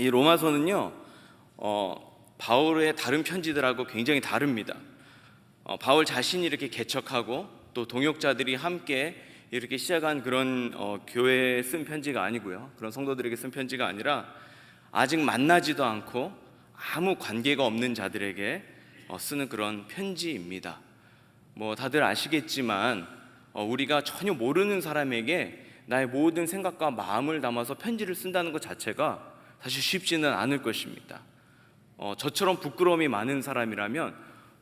이 로마서는요, 어, 바울의 다른 편지들하고 굉장히 다릅니다. 어, 바울 자신이 이렇게 개척하고 또 동역자들이 함께 이렇게 시작한 그런 어, 교회에 쓴 편지가 아니고요. 그런 성도들에게 쓴 편지가 아니라 아직 만나지도 않고 아무 관계가 없는 자들에게 어, 쓰는 그런 편지입니다. 뭐 다들 아시겠지만 어, 우리가 전혀 모르는 사람에게 나의 모든 생각과 마음을 담아서 편지를 쓴다는 것 자체가 사실 쉽지는 않을 것입니다. 어, 저처럼 부끄러움이 많은 사람이라면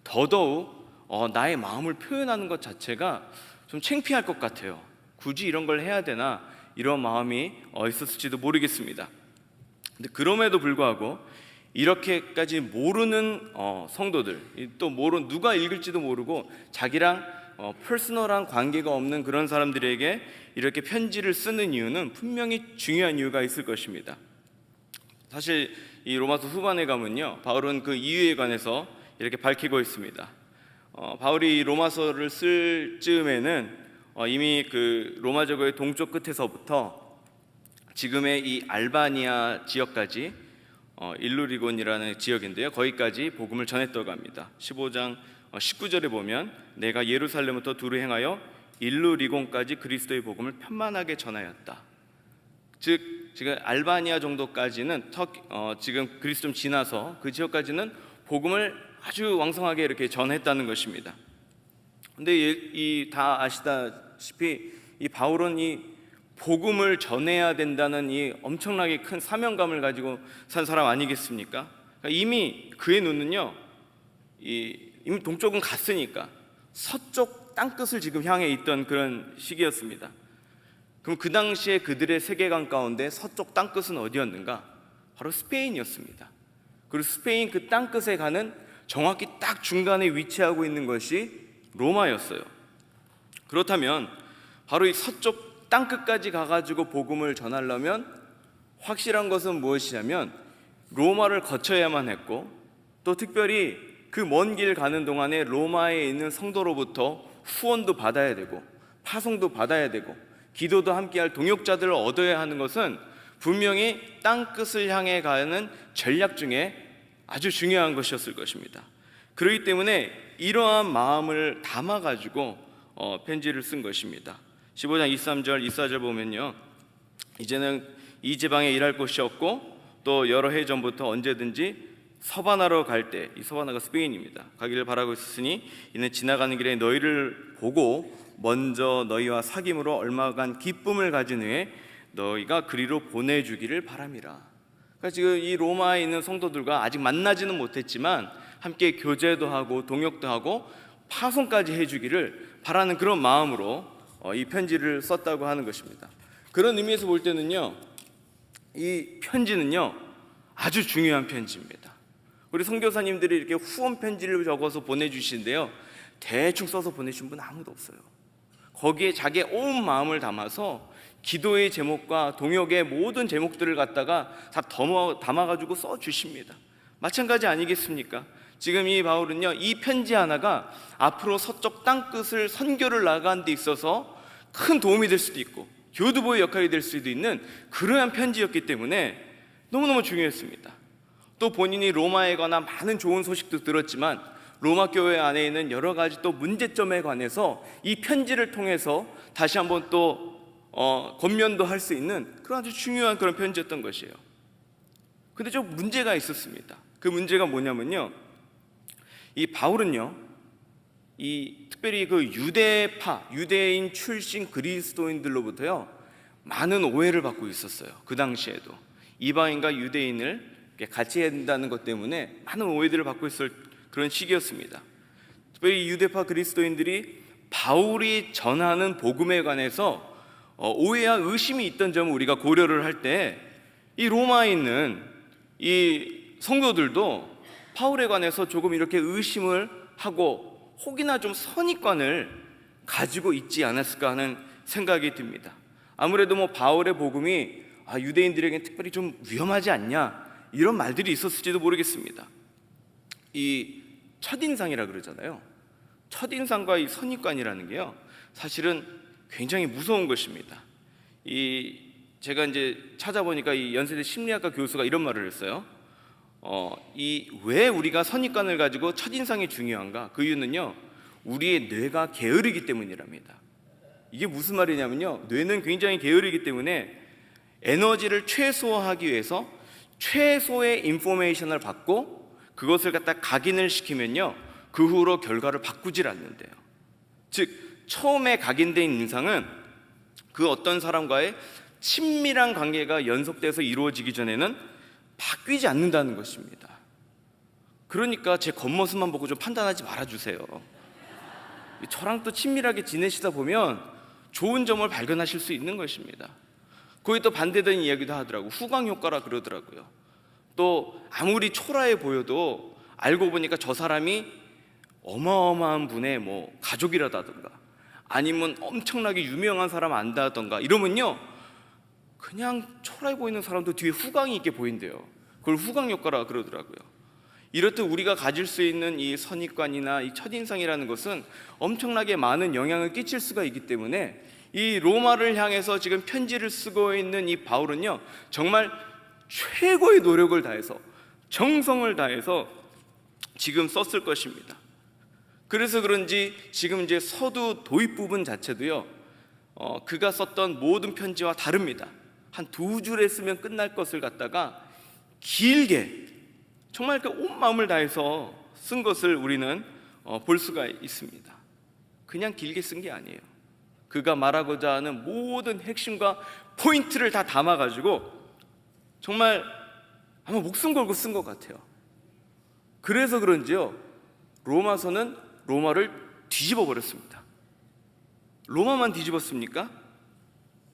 더더욱 어, 나의 마음을 표현하는 것 자체가 좀 창피할 것 같아요. 굳이 이런 걸 해야 되나 이런 마음이 어, 있었을지도 모르겠습니다. 근데 그럼에도 불구하고 이렇게까지 모르는 어, 성도들 이또 모르 누가 읽을지도 모르고 자기랑 어, 퍼스널한 관계가 없는 그런 사람들에게 이렇게 편지를 쓰는 이유는 분명히 중요한 이유가 있을 것입니다. 사실 이 로마서 후반에 가면요 바울은 그 이유에 관해서 이렇게 밝히고 있습니다. 어, 바울이 이 로마서를 쓸 즈음에는 어, 이미 그 로마 제국의 동쪽 끝에서부터 지금의 이 알바니아 지역까지 어, 일루리곤이라는 지역인데요. 거기까지 복음을 전했다고 합니다. 15장 어, 19절에 보면 내가 예루살렘부터 두루 행하여 일루리곤까지 그리스도의 복음을 편만하게 전하였다. 즉 지금 알바니아 정도까지는 터, 어, 지금 그리스 좀 지나서 그 지역까지는 복음을 아주 왕성하게 이렇게 전했다는 것입니다. 근데 이 다 아시다시피 이 바울은 이 복음을 전해야 된다는 이 엄청나게 큰 사명감을 가지고 산 사람 아니겠습니까? 그러니까 이미 그의 눈은요, 이 이미 동쪽은 갔으니까 서쪽 땅 끝을 지금 향해 있던 그런 시기였습니다. 그럼 그 당시에 그들의 세계관 가운데 서쪽 땅 끝은 어디였는가? 바로 스페인이었습니다. 그리고 스페인 그 땅 끝에 가는 정확히 딱 중간에 위치하고 있는 것이 로마였어요. 그렇다면 바로 이 서쪽 땅 끝까지 가가지고 복음을 전하려면 확실한 것은 무엇이냐면 로마를 거쳐야만 했고 또 특별히 그 먼 길 가는 동안에 로마에 있는 성도로부터 후원도 받아야 되고 파송도 받아야 되고 기도도 함께할 동역자들을 얻어야 하는 것은 분명히 땅 끝을 향해 가는 전략 중에 아주 중요한 것이었을 것입니다. 그렇기 때문에 이러한 마음을 담아 가지고 어, 편지를 쓴 것입니다. 15장 23절 24절 보면요. 이제는 이 지방에 일할 곳이 없고 또 여러 해 전부터 언제든지 서바나로 갈 때 이 서바나가 스페인입니다. 가기를 바라고 있으니 이는 지나가는 길에 너희를 보고 먼저 너희와 사귐으로 얼마간 기쁨을 가진 후에 너희가 그리로 보내주기를 바람이라. 그러니까 지금 이 로마에 있는 성도들과 아직 만나지는 못했지만 함께 교제도 하고 동역도 하고 파송까지 해주기를 바라는 그런 마음으로 어, 이 편지를 썼다고 하는 것입니다. 그런 의미에서 볼 때는요, 이 편지는요 아주 중요한 편지입니다. 우리 선교사님들이 이렇게 후원 편지를 적어서 보내주시는데요, 대충 써서 보내신 분 아무도 없어요. 거기에 자기의 온 마음을 담아서 기도의 제목과 동역의 모든 제목들을 갖다가 다 담아, 담아가지고 써 주십니다. 마찬가지 아니겠습니까? 지금 이 바울은요, 이 편지 하나가 앞으로 서쪽 땅 끝을 선교를 나간 데 있어서 큰 도움이 될 수도 있고, 교두보의 역할이 될 수도 있는 그러한 편지였기 때문에 너무너무 중요했습니다. 또 본인이 로마에 관한 많은 좋은 소식도 들었지만, 로마 교회 안에 있는 여러 가지 또 문제점에 관해서 이 편지를 통해서 다시 한번 또 어, 권면도 할 수 있는 그런 아주 중요한 그런 편지였던 것이에요. 근데 좀 문제가 있었습니다. 그 문제가 뭐냐면요. 이 바울은요. 이 특별히 그 유대파, 유대인 출신 그리스도인들로부터요. 많은 오해를 받고 있었어요. 그 당시에도 이방인과 유대인을 같이 된다는 것 때문에 많은 오해들을 받고 있을 그런 시기였습니다. 특별히 유대파 그리스도인들이 바울이 전하는 복음에 관해서 어, 오해와 의심이 있던 점을 우리가 고려를 할 때 이 로마에 있는 이 성도들도 바울에 관해서 조금 이렇게 의심을 하고 혹이나 좀 선입관을 가지고 있지 않았을까 하는 생각이 듭니다. 아무래도 뭐 바울의 복음이 아, 유대인들에게 특별히 좀 위험하지 않냐 이런 말들이 있었을지도 모르겠습니다. 이 첫인상이라 그러잖아요. 첫인상과 이 선입관이라는 게요. 사실은 굉장히 무서운 것입니다. 이 제가 이제 찾아보니까 이 연세대 심리학과 교수가 이런 말을 했어요. 어, 이 왜 우리가 선입관을 가지고 첫인상이 중요한가? 그 이유는요. 우리의 뇌가 게으르기 때문이랍니다. 이게 무슨 말이냐면요. 뇌는 굉장히 게으르기 때문에 에너지를 최소화하기 위해서 최소의 인포메이션을 받고 그것을 갖다 각인을 시키면요. 그 후로 결과를 바꾸질 않는데요. 즉 처음에 각인된 인상은 그 어떤 사람과의 친밀한 관계가 연속돼서 이루어지기 전에는 바뀌지 않는다는 것입니다. 그러니까 제 겉모습만 보고 좀 판단하지 말아주세요. 저랑 또 친밀하게 지내시다 보면 좋은 점을 발견하실 수 있는 것입니다. 거기 또 반대되는 이야기도 하더라고. 후광 효과라 그러더라고요. 또 아무리 초라해 보여도 알고 보니까 저 사람이 어마어마한 분의 뭐 가족이라다든가 아니면 엄청나게 유명한 사람 안다던가 이러면요 그냥 초라해 보이는 사람도 뒤에 후광이 있게 보인대요. 그걸 후광 효과라 그러더라고요. 이렇듯 우리가 가질 수 있는 이 선입관이나 이 첫인상이라는 것은 엄청나게 많은 영향을 끼칠 수가 있기 때문에 이 로마를 향해서 지금 편지를 쓰고 있는 이 바울은요 정말 최고의 노력을 다해서 정성을 다해서 지금 썼을 것입니다. 그래서 그런지 지금 이제 서두 도입 부분 자체도요 어, 그가 썼던 모든 편지와 다릅니다. 한 두 줄에 쓰면 끝날 것을 갖다가 길게 정말 그온 마음을 다해서 쓴 것을 우리는 어, 볼 수가 있습니다. 그냥 길게 쓴 게 아니에요. 그가 말하고자 하는 모든 핵심과 포인트를 다 담아가지고 정말 아마 목숨 걸고 쓴 것 같아요. 그래서 그런지요, 로마서는 로마를 뒤집어 버렸습니다. 로마만 뒤집었습니까?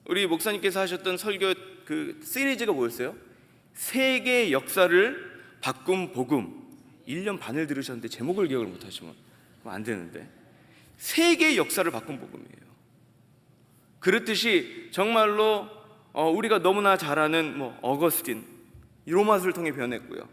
우리 목사님께서 하셨던 설교 그 시리즈가 뭐였어요? 세계 역사를 바꾼 복음 1년 반을 들으셨는데 제목을 기억을 못 하시면 안 되는데 세계 역사를 바꾼 복음이에요. 그렇듯이 정말로 어, 우리가 너무나 잘 아는 뭐 어거스틴 이 로마서를 통해 변했고요.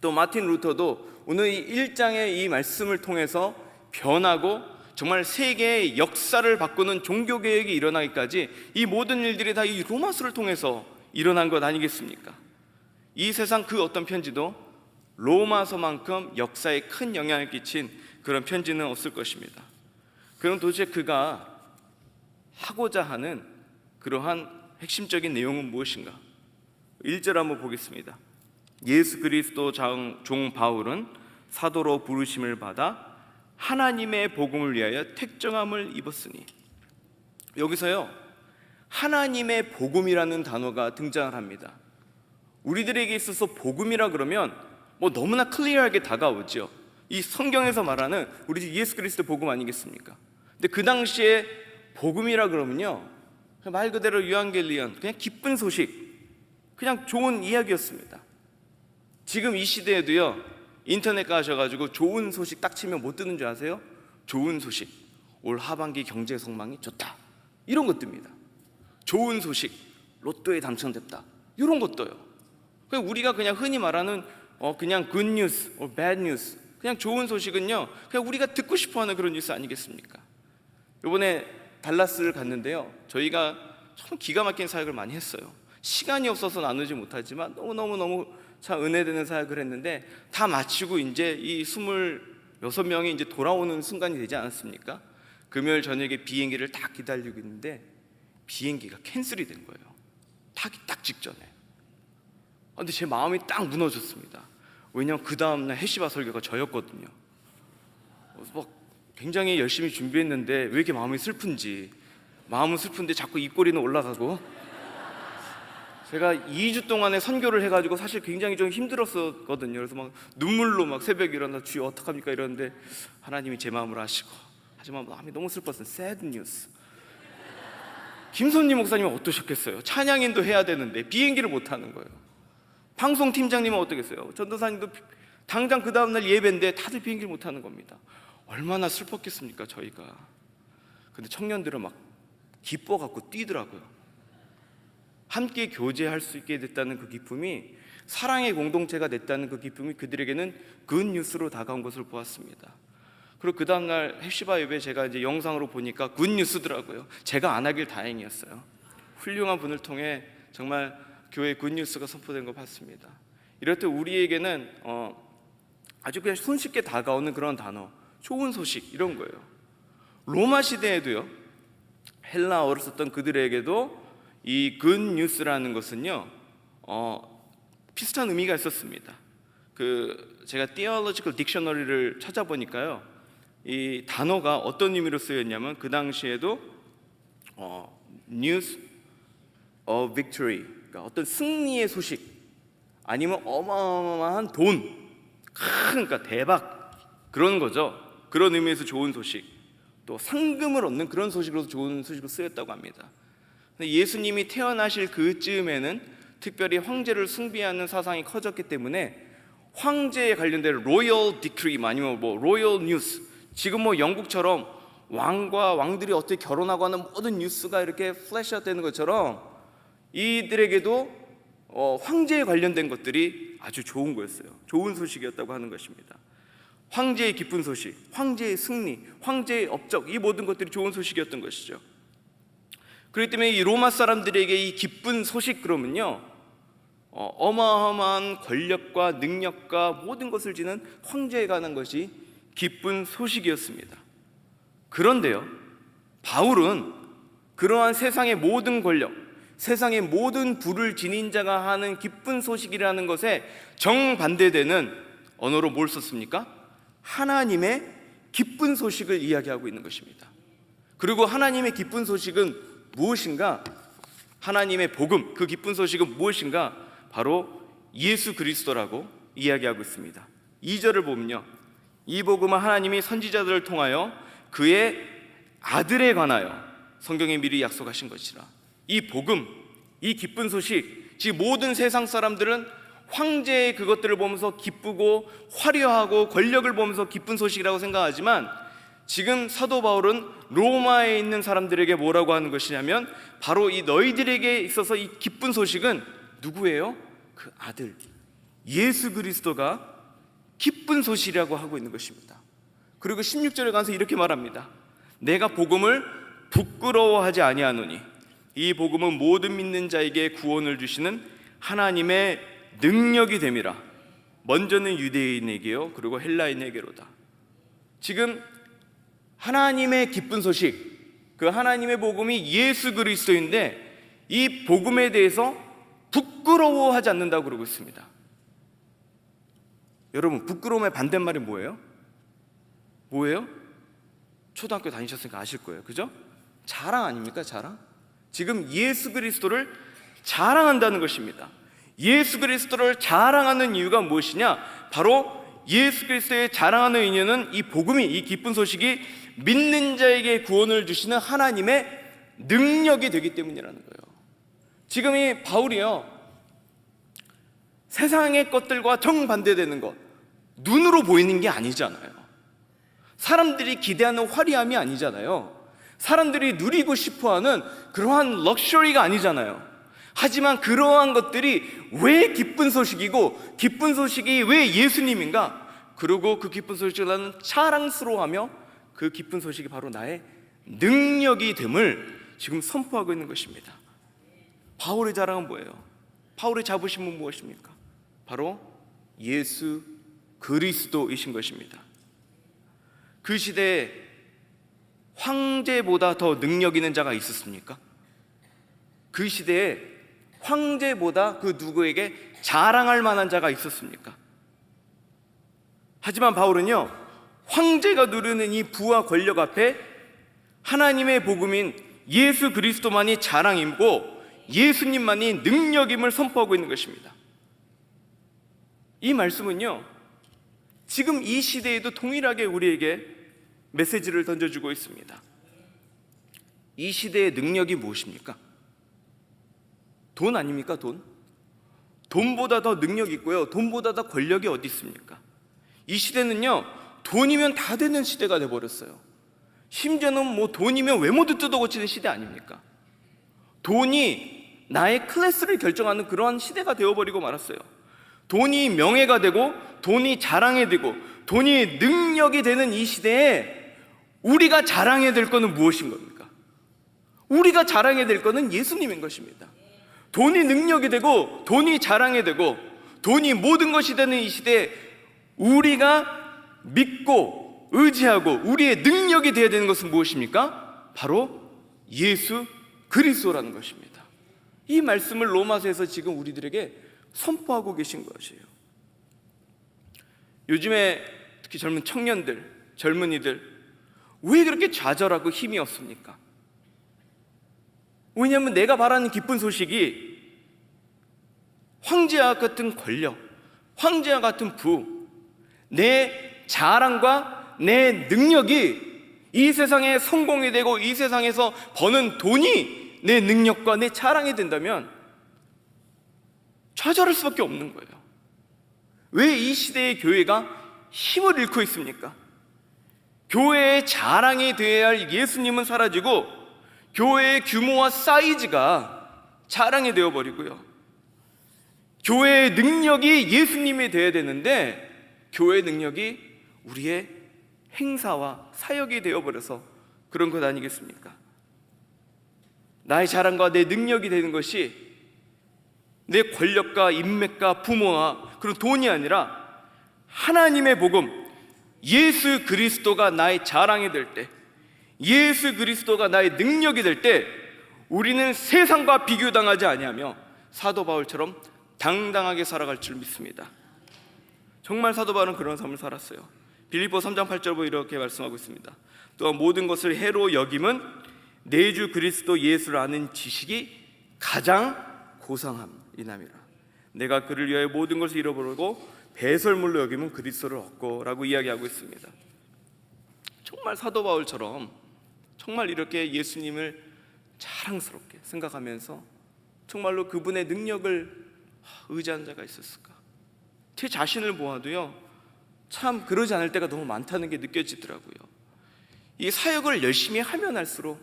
또 마틴 루터도 오늘 이 1장의 이 말씀을 통해서 변하고 정말 세계의 역사를 바꾸는 종교 개혁이 일어나기까지 이 모든 일들이 다 이 로마서를 통해서 일어난 것 아니겠습니까? 이 세상 그 어떤 편지도 로마서만큼 역사에 큰 영향을 끼친 그런 편지는 없을 것입니다. 그럼 도대체 그가 하고자 하는 그러한 핵심적인 내용은 무엇인가? 1절 한번 보겠습니다. 예수 그리스도 장- 종 바울은 사도로 부르심을 받아 하나님의 복음을 위하여 택정함을 입었으니 여기서요 하나님의 복음이라는 단어가 등장을 합니다. 우리들에게 있어서 복음이라 그러면 뭐 너무나 클리어하게 다가오죠. 이 성경에서 말하는 우리 예수 그리스도 복음 아니겠습니까? 근데 그 당시에 복음이라 그러면요 말 그대로 유한겔리언 그냥 기쁜 소식, 그냥 좋은 이야기였습니다. 지금 이 시대에도요 인터넷 가셔가지고 좋은 소식 딱 치면 못 듣는 줄 아세요? 좋은 소식 올 하반기 경제 성망이 좋다 이런 것 뜹니다. 좋은 소식 로또에 당첨됐다 이런 것도요. 그냥 우리가 그냥 흔히 말하는 어 그냥 good news or bad news 그냥 좋은 소식은요 그냥 우리가 듣고 싶어하는 그런 뉴스 아니겠습니까? 이번에 달라스를 갔는데요 저희가 참 기가 막힌 사역을 많이 했어요. 시간이 없어서 나누지 못하지만 너무 너무 너무 참 은혜되는 사역을 했는데 다 마치고 이제 이 스물여섯 명이 이제 돌아오는 순간이 되지 않았습니까? 금요일 저녁에 비행기를 딱 기다리고 있는데 비행기가 캔슬이 된 거예요. 타기 딱 직전에. 아, 근데 제 마음이 딱 무너졌습니다. 왜냐하면 그 다음날 해시바 설교가 저였거든요. 그래서 막 굉장히 열심히 준비했는데 왜 이렇게 마음이 슬픈지 마음은 슬픈데 자꾸 입꼬리는 올라가고 제가 2주 동안에 선교를 해가지고 사실 굉장히 좀 힘들었었거든요. 그래서 막 눈물로 막 새벽에 일어나 주여 어떡합니까 이러는데 하나님이 제 마음을 아시고 하지만 마음이 너무 슬펐어요. sad news. 김선님 목사님은 어떠셨겠어요? 찬양인도 해야 되는데 비행기를 못 타는 거예요. 방송 팀장님은 어떻겠어요? 전도사님도 비- 당장 그 다음 날 예배인데 다들 비행기를 못 타는 겁니다. 얼마나 슬펐겠습니까 저희가. 근데 청년들은 막 기뻐 갖고 뛰더라고요. 함께 교제할 수 있게 됐다는 그 기쁨이 사랑의 공동체가 됐다는 그 기쁨이 그들에게는 굿 뉴스로 다가온 것을 보았습니다. 그리고 그 다음 날 헬시바 예배 제가 이제 영상으로 보니까 굿 뉴스더라고요. 제가 안 하길 다행이었어요. 훌륭한 분을 통해 정말 교회 굿 뉴스가 선포된 것 같습니다. 이럴 때 우리에게는 어, 아주 그냥 손쉽게 다가오는 그런 단어, 좋은 소식 이런 거예요. 로마 시대에도요, 헬라어를 썼던 그들에게도 이 굿뉴스라는 것은요, 어, 비슷한 의미가 있었습니다. 그 제가 theological dictionary를 찾아보니까요, 이 단어가 어떤 의미로 쓰였냐면 그 당시에도 어, news of victory, 그러니까 어떤 승리의 소식, 아니면 어마어마한 돈, 큰 그러니까 대박 그런 거죠. 그런 의미에서 좋은 소식, 또 상금을 얻는 그런 소식으로서 좋은 소식으로 쓰였다고 합니다. 예수님이 태어나실 그쯤에는 특별히 황제를 숭배하는 사상이 커졌기 때문에 황제에 관련된 로열 디크리 아니면 뭐 로열 뉴스 지금 뭐 영국처럼 왕과 왕들이 어떻게 결혼하고 하는 모든 뉴스가 이렇게 플래시되는 것처럼 이들에게도 어, 황제에 관련된 것들이 아주 좋은 거였어요. 좋은 소식이었다고 하는 것입니다. 황제의 기쁜 소식, 황제의 승리, 황제의 업적 이 모든 것들이 좋은 소식이었던 것이죠. 그렇기 때문에 이 로마 사람들에게 이 기쁜 소식 그러면요 어, 어마어마한 권력과 능력과 모든 것을 지는 황제에 관한 것이 기쁜 소식이었습니다. 그런데요, 바울은 그러한 세상의 모든 권력, 세상의 모든 부를 지닌 자가 하는 기쁜 소식이라는 것에 정반대되는 언어로 뭘 썼습니까? 하나님의 기쁜 소식을 이야기하고 있는 것입니다. 그리고 하나님의 기쁜 소식은 무엇인가? 하나님의 복음, 그 기쁜 소식은 무엇인가? 바로 예수 그리스도라고 이야기하고 있습니다. 2절을 보면요. 이 복음은 하나님이 선지자들을 통하여 그의 아들에 관하여 성경에 미리 약속하신 것이라. 이 복음, 이 기쁜 소식, 즉 모든 세상 사람들은 황제의 그것들을 보면서 기쁘고 화려하고 권력을 보면서 기쁜 소식이라고 생각하지만 지금 사도 바울은 로마에 있는 사람들에게 뭐라고 하는 것이냐면 바로 이 너희들에게 있어서 이 기쁜 소식은 누구예요? 그 아들 예수 그리스도가 기쁜 소식이라고 하고 있는 것입니다. 그리고 16절에 가서 이렇게 말합니다. 내가 복음을 부끄러워하지 아니하노니 이 복음은 모든 믿는 자에게 구원을 주시는 하나님의 능력이 됨이라. 먼저는 유대인에게요. 그리고 헬라인에게로다. 지금 하나님의 기쁜 소식, 그 하나님의 복음이 예수 그리스도인데 이 복음에 대해서 부끄러워하지 않는다고 그러고 있습니다. 여러분, 부끄러움의 반대말이 뭐예요? 뭐예요? 초등학교 다니셨으니까 아실 거예요. 그죠? 자랑 아닙니까? 자랑? 지금 예수 그리스도를 자랑한다는 것입니다. 예수 그리스도를 자랑하는 이유가 무엇이냐? 바로 예수 그리스도의 자랑하는 인연은 이 복음이 이 기쁜 소식이 믿는 자에게 구원을 주시는 하나님의 능력이 되기 때문이라는 거예요. 지금 이 바울이요. 세상의 것들과 정반대되는 것 눈으로 보이는 게 아니잖아요. 사람들이 기대하는 화려함이 아니잖아요. 사람들이 누리고 싶어 하는 그러한 럭셔리가 아니잖아요. 하지만 그러한 것들이 왜 기쁜 소식이고 기쁜 소식이 왜 예수님인가? 그리고 그 기쁜 소식을 나는 자랑스러워하며 그 기쁜 소식이 바로 나의 능력이 됨을 지금 선포하고 있는 것입니다. 바울의 자랑은 뭐예요? 바울의 자부심은 무엇입니까? 바로 예수 그리스도이신 것입니다. 그 시대에 황제보다 더 능력 있는 자가 있었습니까? 그 시대에 황제보다 그 누구에게 자랑할 만한 자가 있었습니까? 하지만 바울은요, 황제가 누르는 이 부와 권력 앞에 하나님의 복음인 예수 그리스도만이 자랑이고 예수님만이 능력임을 선포하고 있는 것입니다. 이 말씀은요, 지금 이 시대에도 동일하게 우리에게 메시지를 던져주고 있습니다. 이 시대의 능력이 무엇입니까? 돈 아닙니까? 돈? 돈보다 더 능력 있고요. 돈보다 더 권력이 어디 있습니까? 이 시대는요, 돈이면 다 되는 시대가 돼 버렸어요. 심지어는 뭐 돈이면 외모도 뜯어고치는 시대 아닙니까? 돈이 나의 클래스를 결정하는 그러한 시대가 되어버리고 말았어요. 돈이 명예가 되고 돈이 자랑이 되고 돈이 능력이 되는 이 시대에 우리가 자랑해야 될 것은 무엇인 겁니까? 우리가 자랑해야 될 것은 예수님인 것입니다. 돈이 능력이 되고 돈이 자랑이 되고 돈이 모든 것이 되는 이 시대에 우리가 믿고 의지하고 우리의 능력이 되어야 되는 것은 무엇입니까? 바로 예수 그리스도라는 것입니다. 이 말씀을 로마서에서 지금 우리들에게 선포하고 계신 것이에요. 요즘에 특히 젊은 청년들, 젊은이들 왜 그렇게 좌절하고 힘이 없습니까? 왜냐하면 내가 바라는 기쁜 소식이 황제와 같은 권력, 황제와 같은 부, 내 자랑과 내 능력이 이 세상에 성공이 되고 이 세상에서 버는 돈이 내 능력과 내 자랑이 된다면 좌절할 수밖에 없는 거예요. 왜 이 시대의 교회가 힘을 잃고 있습니까? 교회의 자랑이 되어야 할 예수님은 사라지고 교회의 규모와 사이즈가 자랑이 되어 버리고요. 교회의 능력이 예수님이 되어야 되는데 교회의 능력이 우리의 행사와 사역이 되어 버려서 그런 것 아니겠습니까? 나의 자랑과 내 능력이 되는 것이 내 권력과 인맥과 부모와 그런 돈이 아니라 하나님의 복음 예수 그리스도가 나의 자랑이 될 때, 예수 그리스도가 나의 능력이 될 때, 우리는 세상과 비교당하지 아니하며 사도 바울처럼 당당하게 살아갈 줄 믿습니다. 정말 사도 바울은 그런 삶을 살았어요. 빌립보 3장 8절 보 이렇게 말씀하고 있습니다. 또 모든 것을 해로 여김은 내주 그리스도 예수를 아는 지식이 가장 고상함이남이라. 내가 그를 위하여 모든 것을 잃어버리고 배설물로 여기면 그리스도를 얻고라고 이야기하고 있습니다. 정말 사도 바울처럼 정말 이렇게 예수님을 자랑스럽게 생각하면서 정말로 그분의 능력을 의지한 자가 있었을까? 제 자신을 보아도요. 참 그러지 않을 때가 너무 많다는 게 느껴지더라고요. 이 사역을 열심히 하면 할수록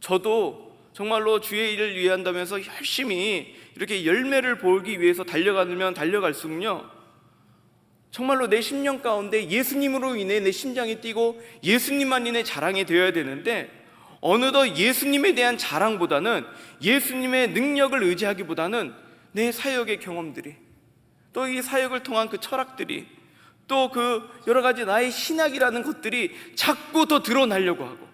저도 정말로 주의 일을 위한다면서 열심히 이렇게 열매를 보기 위해서 달려가면 달려갈수록요. 정말로 내 심령 가운데 예수님으로 인해 내 심장이 뛰고 예수님만 인해 자랑이 되어야 되는데 어느덧 예수님에 대한 자랑보다는 예수님의 능력을 의지하기보다는 내 사역의 경험들이 또 이 사역을 통한 그 철학들이 또 그 여러 가지 나의 신학이라는 것들이 자꾸 더 드러나려고 하고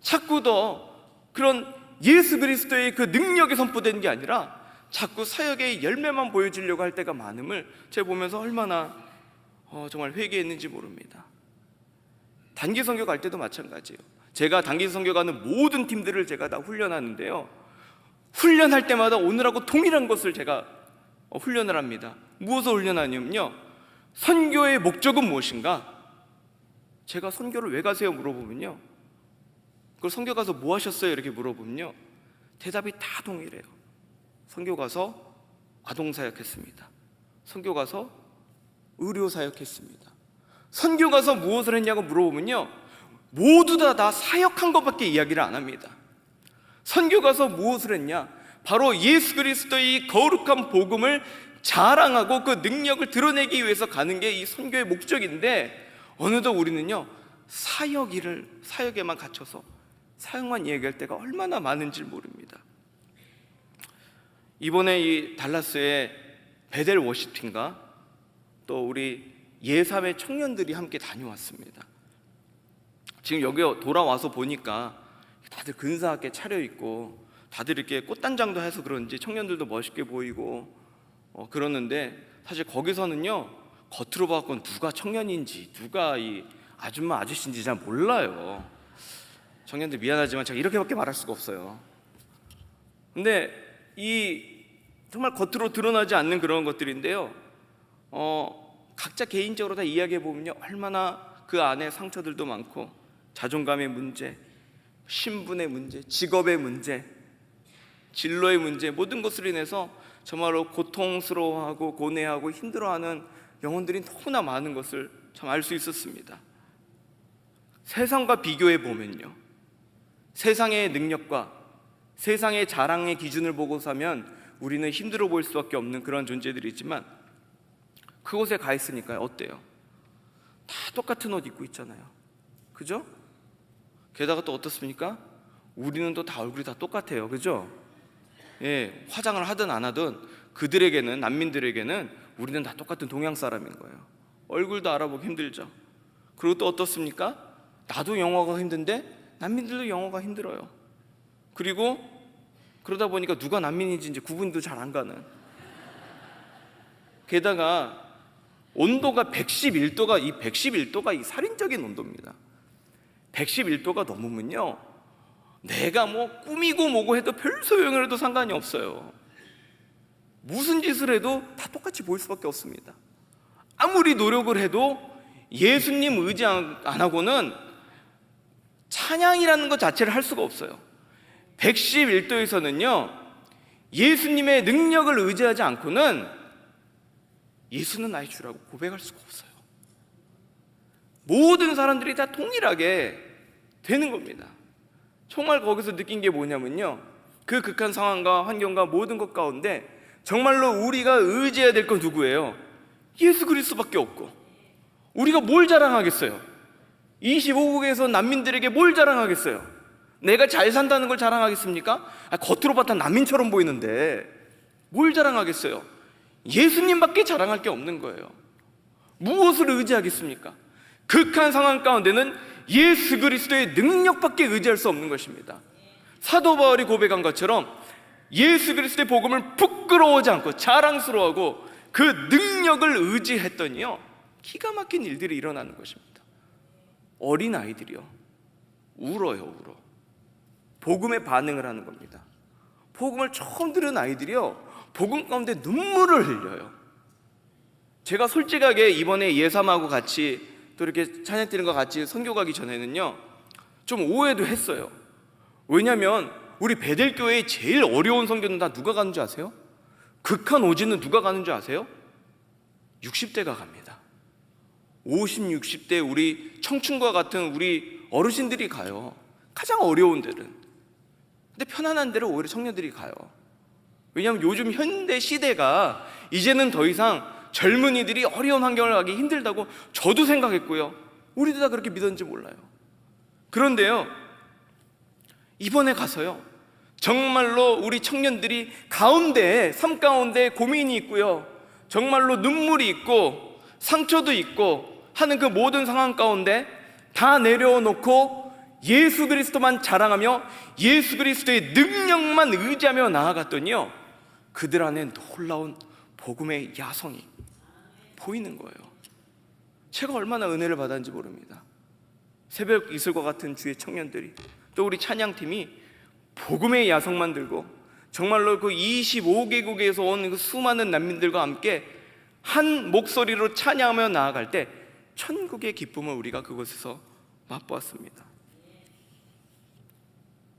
자꾸 더 그런 예수 그리스도의 그 능력이 선포되는 게 아니라 자꾸 사역의 열매만 보여주려고 할 때가 많음을 제가 보면서 얼마나 어, 정말 회개했는지 모릅니다. 단기 선교 갈 때도 마찬가지예요. 제가 단기 선교 가는 모든 팀들을 제가 다 훈련하는데요. 훈련할 때마다 오늘하고 동일한 것을 제가 어, 훈련을 합니다. 무엇을 훈련하냐면요. 선교의 목적은 무엇인가? 제가 선교를 왜 가세요? 물어보면요. 그걸 선교 가서 뭐 하셨어요? 이렇게 물어보면요. 대답이 다 동일해요. 선교 가서 아동 사역했습니다. 선교 가서 의료 사역했습니다. 선교 가서 무엇을 했냐고 물어보면요. 모두 다 다 사역한 것밖에 이야기를 안 합니다. 선교 가서 무엇을 했냐? 바로 예수 그리스도의 거룩한 복음을 자랑하고 그 능력을 드러내기 위해서 가는 게 이 선교의 목적인데 어느덧 우리는요 사역 일을 사역에만 갇혀서 사역만 얘기할 때가 얼마나 많은지 모릅니다. 이번에 이 달라스의 베델 워시팀과 또 우리 예삼의 청년들이 함께 다녀왔습니다. 지금 여기 돌아와서 보니까 다들 근사하게 차려 입고 다들 이렇게 꽃단장도 해서 그런지 청년들도 멋있게 보이고 어, 그러는데 사실 거기서는요 겉으로 봐갖고는 누가 청년인지 누가 이 아줌마 아저씨인지 잘 몰라요. 청년들 미안하지만 제가 이렇게밖에 말할 수가 없어요. 근데 이 정말 겉으로 드러나지 않는 그런 것들인데요. 어, 각자 개인적으로 다 이야기해 보면요 얼마나 그 안에 상처들도 많고 자존감의 문제, 신분의 문제, 직업의 문제, 진로의 문제 모든 것으로 인해서 정말로 고통스러워하고 고뇌하고 힘들어하는 영혼들이 너무나 많은 것을 참 알 수 있었습니다. 세상과 비교해 보면요. 세상의 능력과 세상의 자랑의 기준을 보고 사면 우리는 힘들어 보일 수밖에 없는 그런 존재들이지만 그곳에 가 있으니까요. 어때요? 다 똑같은 옷 입고 있잖아요. 그죠? 게다가 또 어떻습니까? 우리는 또 다 얼굴이 다 똑같아요. 그죠? 예, 화장을 하든 안 하든 그들에게는 난민들에게는 우리는 다 똑같은 동양 사람인 거예요. 얼굴도 알아보기 힘들죠. 그리고 또 어떻습니까? 나도 영어가 힘든데 난민들도 영어가 힘들어요. 그리고 그러다 보니까 누가 난민인지 이제 구분도 잘 안 가는. 게다가 온도가 111도가 이 111도가 이 살인적인 온도입니다. 111도가 넘으면요. 내가 뭐 꾸미고 뭐고 해도 별 소용을 해도 상관이 없어요. 무슨 짓을 해도 다 똑같이 보일 수밖에 없습니다. 아무리 노력을 해도 예수님 의지 안안 하고는 찬양이라는 것 자체를 할 수가 없어요. 111도에서는요, 예수님의 능력을 의지하지 않고는 예수는 나의 주라고 고백할 수가 없어요. 모든 사람들이 다 동일하게 되는 겁니다. 정말 거기서 느낀 게 뭐냐면요. 그 극한 상황과 환경과 모든 것 가운데 정말로 우리가 의지해야 될 건 누구예요? 예수 그리스도밖에 없고 우리가 뭘 자랑하겠어요? 25국에서 난민들에게 뭘 자랑하겠어요? 내가 잘 산다는 걸 자랑하겠습니까? 아, 겉으로 봤다 난민처럼 보이는데 뭘 자랑하겠어요? 예수님밖에 자랑할 게 없는 거예요. 무엇을 의지하겠습니까? 극한 상황 가운데는 예수 그리스도의 능력밖에 의지할 수 없는 것입니다. 사도 바울이 고백한 것처럼 예수 그리스도의 복음을 부끄러워하지 않고 자랑스러워하고 그 능력을 의지했더니요 기가 막힌 일들이 일어나는 것입니다. 어린 아이들이요 울어요 울어 복음에 반응을 하는 겁니다. 복음을 처음 들은 아이들이요 복음 가운데 눈물을 흘려요. 제가 솔직하게 이번에 예삼하고 같이 또 이렇게 찬양 뛰는 것 같이 선교 가기 전에는요 좀 오해도 했어요. 왜냐하면 우리 베델교회의 제일 어려운 선교는 다 누가 가는 줄 아세요? 극한 오지는 누가 가는 줄 아세요? 60대가 갑니다. 50, 60대 우리 청춘과 같은 우리 어르신들이 가요. 가장 어려운 데는. 근데 편안한 데를 오히려 청년들이 가요. 왜냐하면 요즘 현대 시대가 이제는 더 이상 젊은이들이 어려운 환경을 가기 힘들다고 저도 생각했고요. 우리도 다 그렇게 믿었는지 몰라요. 그런데요, 이번에 가서요, 정말로 우리 청년들이 가운데, 삶 가운데 고민이 있고요, 정말로 눈물이 있고, 상처도 있고 하는 그 모든 상황 가운데 다 내려놓고 예수 그리스도만 자랑하며 예수 그리스도의 능력만 의지하며 나아갔더니요, 그들 안에 놀라운 복음의 야성이 보이는 거예요. 제가 얼마나 은혜를 받았는지 모릅니다. 새벽 이슬과 같은 주의 청년들이 또 우리 찬양팀이 복음의 야성만 들고 정말로 그 25개국에서 온 그 수많은 난민들과 함께 한 목소리로 찬양하며 나아갈 때 천국의 기쁨을 우리가 그곳에서 맛보았습니다.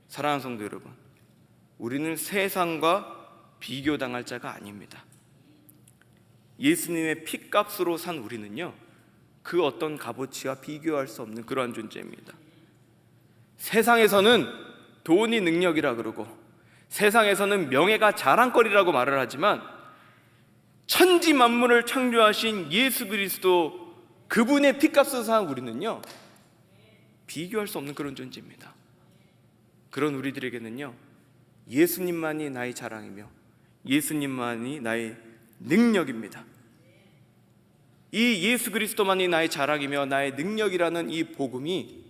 사랑하는 성도 여러분, 우리는 세상과 비교당할 자가 아닙니다. 예수님의 피값으로 산 우리는요, 그 어떤 값어치와 비교할 수 없는 그러한 존재입니다. 세상에서는 돈이 능력이라 그러고, 세상에서는 명예가 자랑거리라고 말을 하지만, 천지 만물을 창조하신 예수 그리스도 그분의 피값으로 산 우리는요, 비교할 수 없는 그런 존재입니다. 그런 우리들에게는요, 예수님만이 나의 자랑이며, 예수님만이 나의 능력입니다. 이 예수 그리스도만이 나의 자랑이며 나의 능력이라는 이 복음이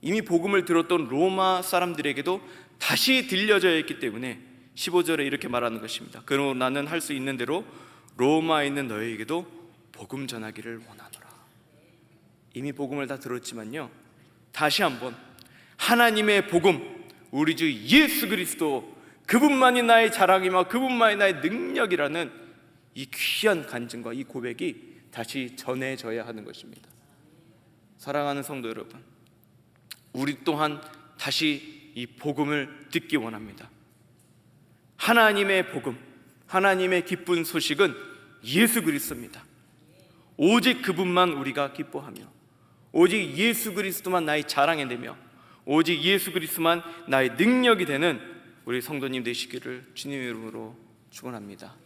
이미 복음을 들었던 로마 사람들에게도 다시 들려져 있기 때문에 15절에 이렇게 말하는 것입니다. 그러므로 나는 할 수 있는 대로 로마에 있는 너희에게도 복음 전하기를 원하노라. 이미 복음을 다 들었지만요. 다시 한번 하나님의 복음 우리 주 예수 그리스도 그분만이 나의 자랑이며 그분만이 나의 능력이라는 이 귀한 간증과 이 고백이 다시 전해져야 하는 것입니다. 사랑하는 성도 여러분, 우리 또한 다시 이 복음을 듣기 원합니다. 하나님의 복음, 하나님의 기쁜 소식은 예수 그리스도입니다. 오직 그분만 우리가 기뻐하며, 오직 예수 그리스도만 나의 자랑이 되며, 오직 예수 그리스도만 나의 능력이 되는 우리 성도님 되시기를 주님의 이름으로 축원합니다.